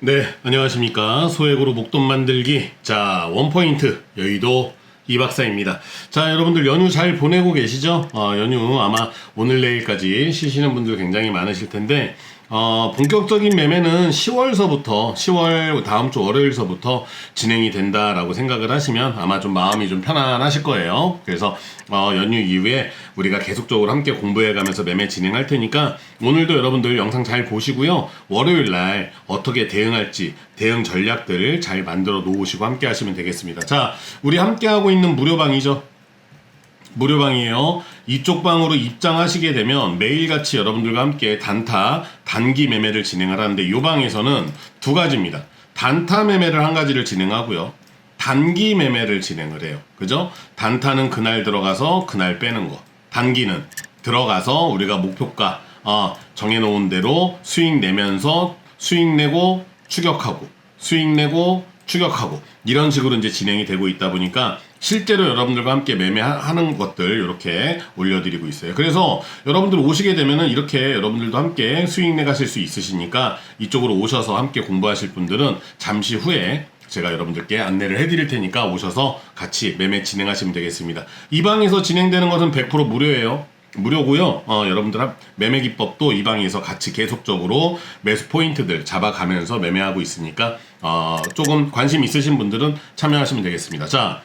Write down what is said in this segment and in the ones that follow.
네, 안녕하십니까. 소액으로 목돈 만들기. 자, 원포인트, 여의도 이 박사입니다. 자, 여러분들 연휴 잘 보내고 계시죠? 어, 연휴 아마 오늘 내일까지 쉬시는 분들 굉장히 많으실 텐데, 어, 본격적인 매매는 10월서부터, 10월 다음 주 월요일서부터 진행이 된다라고 생각을 하시면 아마 좀 마음이 좀 편안하실 거예요. 그래서, 어, 연휴 이후에 우리가 계속적으로 함께 공부해 가면서 매매 진행할 테니까 오늘도 여러분들 영상 잘 보시고요. 월요일 날 어떻게 대응할지 대응 전략들을 잘 만들어 놓으시고 함께 하시면 되겠습니다. 자, 우리 함께 하고 있는 무료방이죠. 무료방이에요. 이쪽 방으로 입장하시게 되면 매일같이 여러분들과 함께 단타, 단기 매매를 진행을 하는데 이 방에서는 두 가지입니다. 단타 매매를 한 가지를 진행하고요. 단기 매매를 진행을 해요. 그죠? 단타는 그날 들어가서 그날 빼는 거. 단기는 들어가서 우리가 목표가 어, 정해놓은 대로 수익 내면서 수익 내고 추격하고 수익 내고 추격하고 이런 식으로 이제 진행이 되고 있다 보니까 실제로 여러분들과 함께 매매하는 것들 이렇게 올려드리고 있어요. 그래서 여러분들 오시게 되면은 이렇게 여러분들도 함께 수익 내가실 수 있으시니까 이쪽으로 오셔서 함께 공부하실 분들은 잠시 후에 제가 여러분들께 안내를 해드릴 테니까 오셔서 같이 매매 진행하시면 되겠습니다. 이 방에서 진행되는 것은 100% 무료예요. 무료고요. 어, 여러분들 합- 매매 기법도 이 방에서 같이 계속적으로 매수 포인트들 잡아가면서 매매하고 있으니까 어, 조금 관심 있으신 분들은 참여하시면 되겠습니다. 자,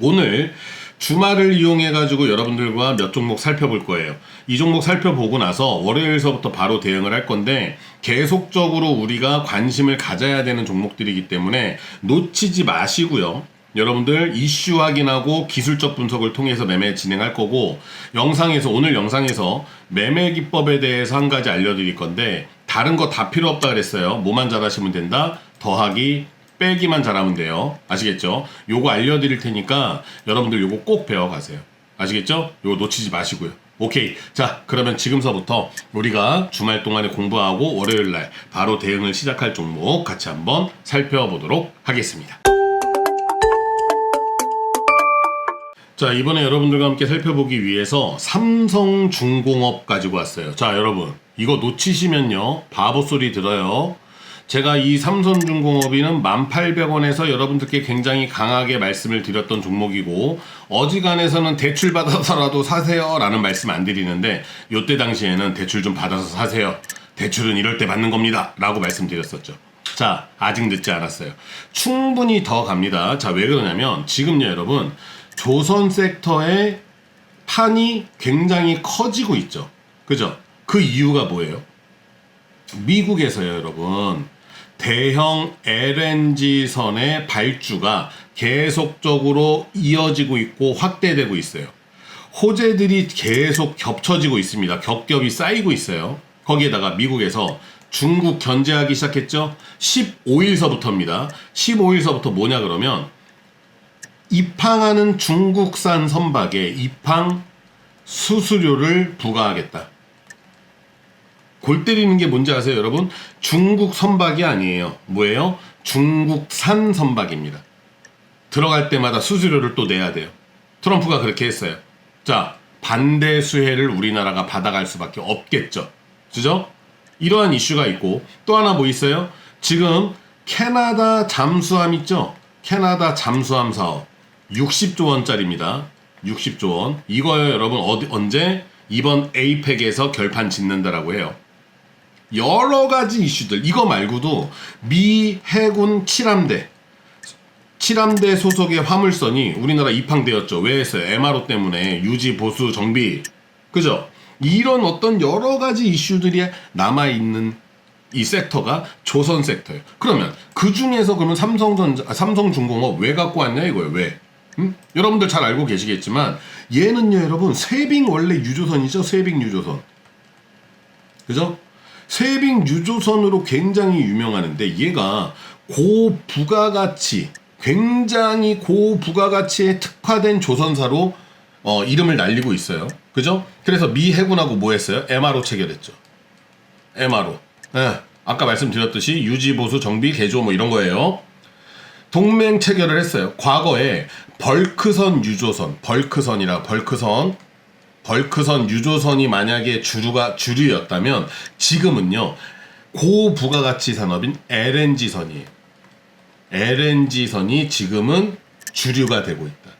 오늘 주말을 이용해 가지고 여러분들과 몇 종목 살펴볼 거예요. 이 종목 살펴보고 나서 월요일서부터 바로 대응을 할 건데 계속적으로 우리가 관심을 가져야 되는 종목들이기 때문에 놓치지 마시고요. 여러분들 이슈 확인하고 기술적 분석을 통해서 매매 진행할 거고 영상에서 오늘 영상에서 매매 기법에 대해서 한 가지 알려드릴 건데 다른 거 다 필요 없다 그랬어요. 뭐만 잘하시면 된다. 더하기 빼기만 잘하면 돼요. 아시겠죠? 요거 알려드릴 테니까 여러분들 요거 꼭 배워가세요. 아시겠죠? 요거 놓치지 마시고요. 오케이. 자, 그러면 지금서부터 우리가 주말 동안에 공부하고 월요일 날 바로 대응을 시작할 종목 같이 한번 살펴보도록 하겠습니다. 자, 이번에 여러분들과 함께 살펴보기 위해서 삼성중공업 가지고 왔어요. 자, 여러분. 이거 놓치시면요. 바보 소리 들어요. 제가 이 삼성중공업이는 1,800원에서 여러분들께 굉장히 강하게 말씀을 드렸던 종목이고 어지간해서는 대출 받아서라도 사세요 라는 말씀 안 드리는데 요때 당시에는 대출 좀 받아서 사세요. 대출은 이럴 때 받는 겁니다. 라고 말씀드렸었죠. 자, 아직 늦지 않았어요. 충분히 더 갑니다. 자, 왜 그러냐면 지금요, 여러분. 조선 섹터의 판이 굉장히 커지고 있죠. 그죠? 그 이유가 뭐예요? 미국에서요, 여러분. 대형 LNG선의 발주가 계속적으로 이어지고 있고 확대되고 있어요. 호재들이 계속 겹쳐지고 있습니다. 겹겹이 쌓이고 있어요. 거기에다가 미국에서 중국 견제하기 시작했죠. 15일서부터입니다. 15일서부터 뭐냐 그러면 입항하는 중국산 선박에 입항 수수료를 부과하겠다. 골 때리는 게 뭔지 아세요, 여러분? 중국 선박이 아니에요. 뭐예요? 중국산 선박입니다. 들어갈 때마다 수수료를 또 내야 돼요. 트럼프가 그렇게 했어요. 자, 반대 수혜를 우리나라가 받아갈 수밖에 없겠죠. 그죠? 이러한 이슈가 있고 또 하나 뭐 있어요? 지금 캐나다 잠수함 있죠? 캐나다 잠수함 사업 60조 원짜리입니다. 60조 원. 이거요, 여러분 어디 언제 이번 에이펙에서 결판 짓는다라고 해요. 여러 가지 이슈들 이거 말고도 미 해군 7함대 7함대 소속의 화물선이 우리나라 입항되었죠. 왜 했어요? MRO 때문에 유지 보수 정비 그죠? 이런 어떤 여러 가지 이슈들이 남아 있는 이 섹터가 조선 섹터예요. 그러면 그 중에서 그러면 삼성전자, 아, 삼성중공업 왜 갖고 왔냐 이거예요. 왜? 음? 여러분들 잘 알고 계시겠지만 얘는요, 여러분 세빙 원래 유조선이죠. 세빙 유조선. 그죠? 세빙 유조선으로 굉장히 유명하는데 얘가 고부가가치 굉장히 고부가가치에 특화된 조선사로 어, 이름을 날리고 있어요. 그죠? 그래서 미 해군하고 뭐 했어요? MRO 체결했죠. MRO. 예, 아까 말씀드렸듯이 유지 보수 정비 개조 뭐 이런 거예요. 동맹 체결을 했어요. 과거에 벌크선 유조선, 벌크선이라 벌크선, 벌크선 유조선이 만약에 주류가 주류였다면 지금은요 고부가가치 산업인 LNG선이에요. LNG선이 지금은 주류가 되고 있다.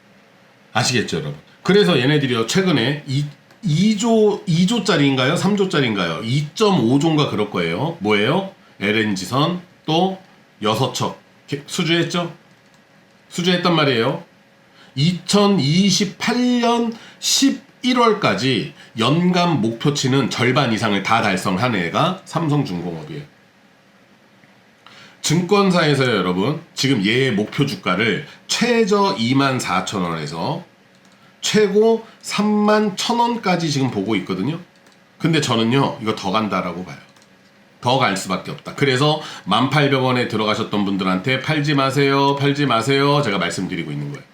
아시겠죠, 여러분? 그래서 얘네들이요, 최근에 2, 2조, 2조짜리인가요? 3조짜리인가요? 2.5조인가 그럴 거예요. 뭐예요? LNG선 또 6척. 수주했죠? 수주했단 말이에요. 2028년 11월까지 연간 목표치는 절반 이상을 다 달성한 애가 삼성중공업이에요. 증권사에서요, 여러분. 지금 얘의 목표 주가를 최저 2만 4천 원에서 최고 3만 1천 원까지 지금 보고 있거든요. 근데 저는요, 이거 더 간다라고 봐요. 더 갈 수밖에 없다. 그래서 1,800원에 들어가셨던 분들한테 팔지 마세요, 팔지 마세요. 제가 말씀드리고 있는 거예요.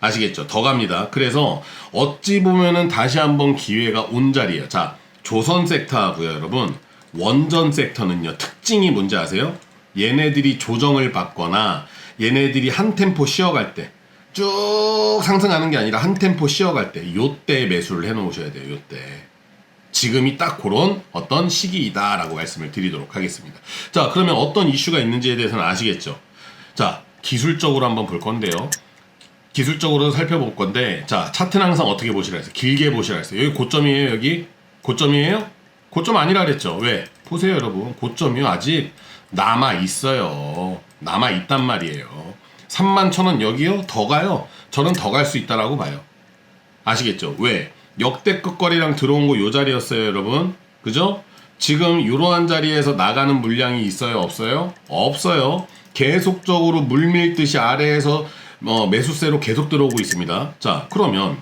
아시겠죠? 더 갑니다. 그래서 어찌 보면은 다시 한번 기회가 온 자리예요. 자, 조선 섹터하고요, 여러분. 원전 섹터는요, 특징이 뭔지 아세요? 얘네들이 조정을 받거나 얘네들이 한 템포 쉬어갈 때, 쭉 상승하는 게 아니라 한 템포 쉬어갈 때, 요때 매수를 해 놓으셔야 돼요, 요때. 지금이 딱 그런 어떤 시기이다라고 말씀을 드리도록 하겠습니다. 자, 그러면 어떤 이슈가 있는지에 대해서는 아시겠죠? 자, 기술적으로 한번 볼 건데요. 기술적으로 살펴볼 건데, 자, 차트는 항상 어떻게 보시라 했어요? 길게 보시라 했어요. 여기 고점이에요, 여기? 고점이에요? 고점 아니라 그랬죠. 왜? 보세요, 여러분. 고점이요. 아직 남아 있어요. 남아 있단 말이에요. 3만 천원 여기요? 더 가요? 저는 더 갈 수 있다라고 봐요. 아시겠죠? 왜? 역대급 거리랑 들어온 거 요 자리였어요, 여러분. 그죠? 지금 이러한 자리에서 나가는 물량이 있어요, 없어요? 없어요. 계속적으로 물밀듯이 아래에서 어, 매수세로 계속 들어오고 있습니다. 자, 그러면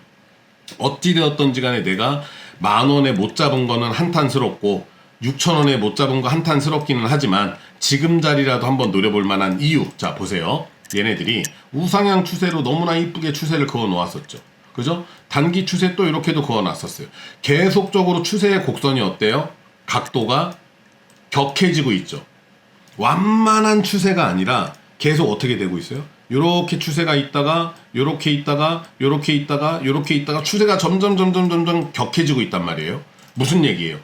어찌되었던지 간에 내가 만 원에 못 잡은 거는 한탄스럽고 6천 원에 못 잡은 거 한탄스럽기는 하지만 지금 자리라도 한번 노려볼 만한 이유. 자, 보세요. 얘네들이 우상향 추세로 너무나 이쁘게 추세를 그어 놓았었죠. 그죠? 단기 추세 또 이렇게도 그어 놨었어요. 계속적으로 추세의 곡선이 어때요? 각도가 격해지고 있죠. 완만한 추세가 아니라 계속 어떻게 되고 있어요? 요렇게 추세가 있다가 요렇게 있다가 요렇게 있다가 요렇게 있다가 추세가 점점 점점 점점 격해지고 있단 말이에요. 무슨 얘기예요?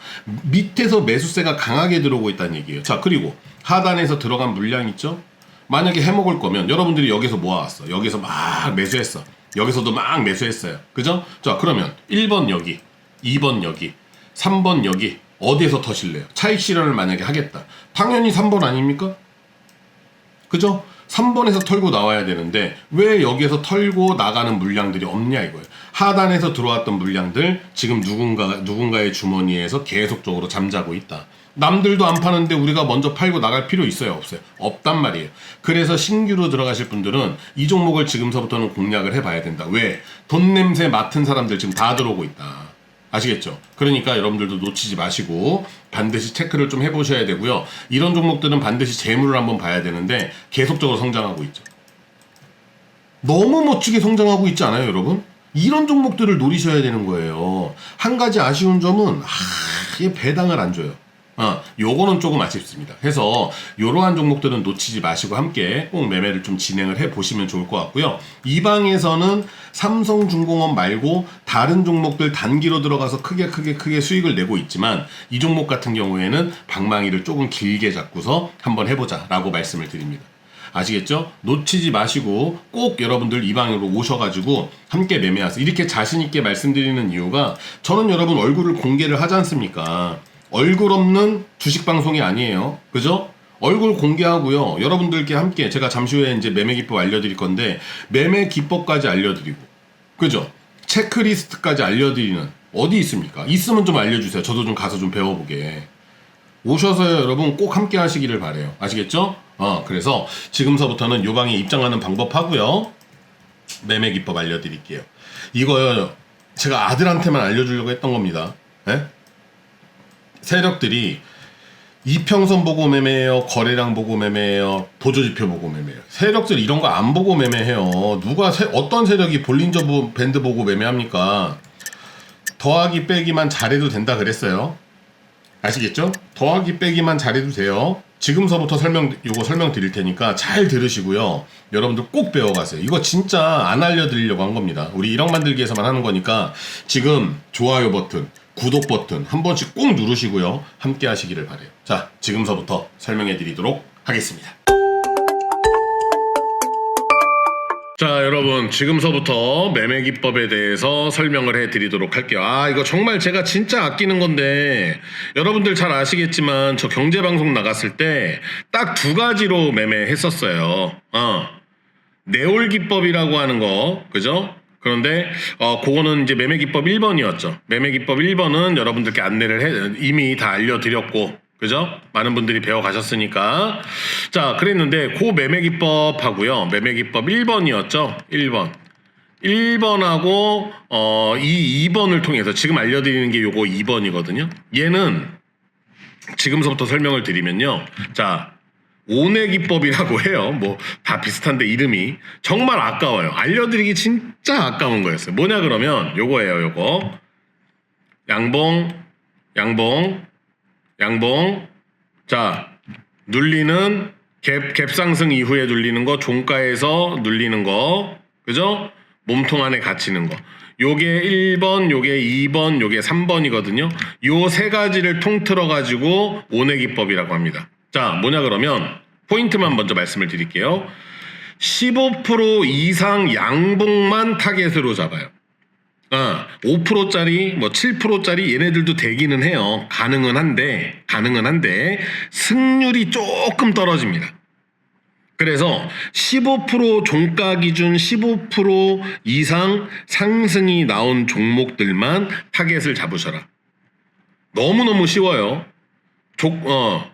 밑에서 매수세가 강하게 들어오고 있다는 얘기예요. 자, 그리고 하단에서 들어간 물량 있죠? 만약에 해 먹을 거면 여러분들이 여기서 모아왔어. 여기서 막 매수했어. 여기서도 막 매수했어요. 그죠? 자, 그러면 1번 여기, 2번 여기, 3번 여기, 어디에서 터실래요? 차익 실현을 만약에 하겠다. 당연히 3번 아닙니까? 그죠? 3번에서 털고 나와야 되는데 왜 여기에서 털고 나가는 물량들이 없냐 이거예요. 하단에서 들어왔던 물량들 지금 누군가 누군가의 주머니에서 계속적으로 잠자고 있다. 남들도 안 파는데 우리가 먼저 팔고 나갈 필요 있어요 없어요? 없단 말이에요. 그래서 신규로 들어가실 분들은 이 종목을 지금서부터는 공략을 해봐야 된다. 왜? 돈 냄새 맡은 사람들 지금 다 들어오고 있다. 아시겠죠? 그러니까 여러분들도 놓치지 마시고 반드시 체크를 좀 해보셔야 되고요. 이런 종목들은 반드시 재물을 한번 봐야 되는데 계속적으로 성장하고 있죠. 너무 멋지게 성장하고 있지 않아요, 여러분? 이런 종목들을 노리셔야 되는 거예요. 한 가지 아쉬운 점은 아, 이게 배당을 안 줘요. 어, 요거는 조금 아쉽습니다. 해서 이러한 종목들은 놓치지 마시고 함께 꼭 매매를 좀 진행을 해 보시면 좋을 것 같고요. 이 방에서는 삼성중공업 말고 다른 종목들 단기로 들어가서 크게 크게 크게 수익을 내고 있지만 이 종목 같은 경우에는 방망이를 조금 길게 잡고서 한번 해보자라고 말씀을 드립니다. 아시겠죠? 놓치지 마시고 꼭 여러분들 이 방으로 오셔가지고 함께 매매하세요. 이렇게 자신있게 말씀드리는 이유가 저는 여러분 얼굴을 공개를 하지 않습니까? 얼굴 없는 주식 방송이 아니에요. 그죠? 얼굴 공개하고요. 여러분들께 함께 제가 잠시 후에 이제 매매 기법 알려드릴 건데 매매 기법까지 알려드리고 그죠? 체크리스트까지 알려드리는 어디 있습니까? 있으면 좀 알려주세요. 저도 좀 가서 좀 배워보게. 오셔서요, 여러분 꼭 함께 하시기를 바래요. 아시겠죠? 어, 그래서 지금서부터는 요 방에 입장하는 방법 하고요. 매매 기법 알려드릴게요. 이거요, 제가 아들한테만 알려주려고 했던 겁니다. 예? 세력들이 이평선 보고 매매해요, 거래량 보고 매매해요, 보조지표 보고 매매해요. 세력들 이런 거 안 보고 매매해요. 누가 세- 어떤 세력이 볼린저 보- 밴드 보고 매매합니까? 더하기 빼기만 잘해도 된다 그랬어요. 아시겠죠? 더하기 빼기만 잘해도 돼요. 지금서부터 설명 요거 설명 드릴 테니까 잘 들으시고요. 여러분들 꼭 배워가세요. 이거 진짜 안 알려드리려고 한 겁니다. 우리 1억 만들기에서만 하는 거니까 지금 좋아요 버튼, 구독 버튼 한 번씩 꼭 누르시고요. 함께 하시기를 바래요. 자, 지금서부터 설명해 드리도록 하겠습니다. 자, 여러분, 지금서부터 매매 기법에 대해서 설명을 해 드리도록 할게요. 아, 이거 정말 제가 진짜 아끼는 건데, 여러분들 잘 아시겠지만, 저 경제방송 나갔을 때, 딱 두 가지로 매매했었어요. 어. 네올 기법이라고 하는 거, 그죠? 그런데, 어, 그거는 이제 매매 기법 1번이었죠. 매매 기법 1번은 여러분들께 안내를 해, 이미 다 알려드렸고, 그죠? 많은 분들이 배워 가셨으니까. 자, 그랬는데, 그 매매 기법 하고요. 매매 기법 1번이었죠? 1번. 1번하고, 어, 이 2번을 통해서 지금 알려드리는 게 요거 2번이거든요. 얘는 지금서부터 설명을 드리면요. 자, 오내 기법이라고 해요. 뭐 다 비슷한데 이름이 정말 아까워요. 알려드리기 진짜 아까운 거였어요. 뭐냐 그러면 요거예요. 요거 양봉, 양봉, 양봉. 자 눌리는 갭, 갭 상승 이후에 눌리는 거, 종가에서 눌리는 거, 그죠? 몸통 안에 갇히는 거. 요게 1번, 요게 2번, 요게 3번이거든요. 요 세 가지를 통틀어 가지고 오내 기법이라고 합니다. 자, 뭐냐 그러면 포인트만 먼저 말씀을 드릴게요. 15% 이상 양봉만 타겟으로 잡아요. 아, 5%짜리, 뭐 7%짜리 얘네들도 되기는 해요. 가능은 한데, 가능은 한데, 승률이 조금 떨어집니다. 그래서 15% 종가 기준 15% 이상 상승이 나온 종목들만 타겟을 잡으셔라. 너무너무 쉬워요. 조, 어,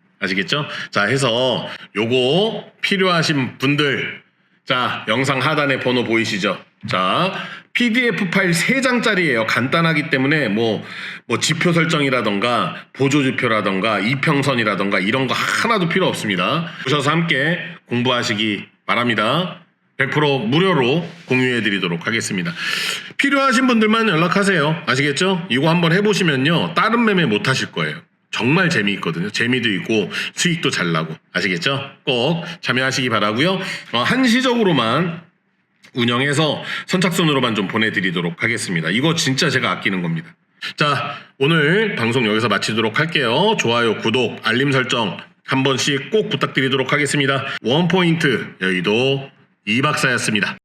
아시겠죠? 자 해서 요거 필요하신 분들 자 영상 하단에 번호 보이시죠? 자 PDF 파일 3장짜리예요. 간단하기 때문에 뭐, 뭐 지표 설정이라던가 보조지표라던가 이평선이라던가 이런 거 하나도 필요 없습니다. 오셔서 함께 공부하시기 바랍니다. 100% 무료로 공유해 드리도록 하겠습니다. 필요하신 분들만 연락하세요. 아시겠죠? 이거 한번 해보시면요. 다른 매매 못 하실 거예요. 정말 재미있거든요. 재미도 있고 수익도 잘 나고. 아시겠죠? 꼭 참여하시기 바라고요 어, 한시적으로만 운영해서 선착순으로만 좀 보내드리도록 하겠습니다. 이거 진짜 제가 아끼는 겁니다. 자, 오늘 방송 여기서 마치도록 할게요. 좋아요, 구독, 알림 설정 한 번씩 꼭 부탁드리도록 하겠습니다. 원포인트 여의도 이박사였습니다.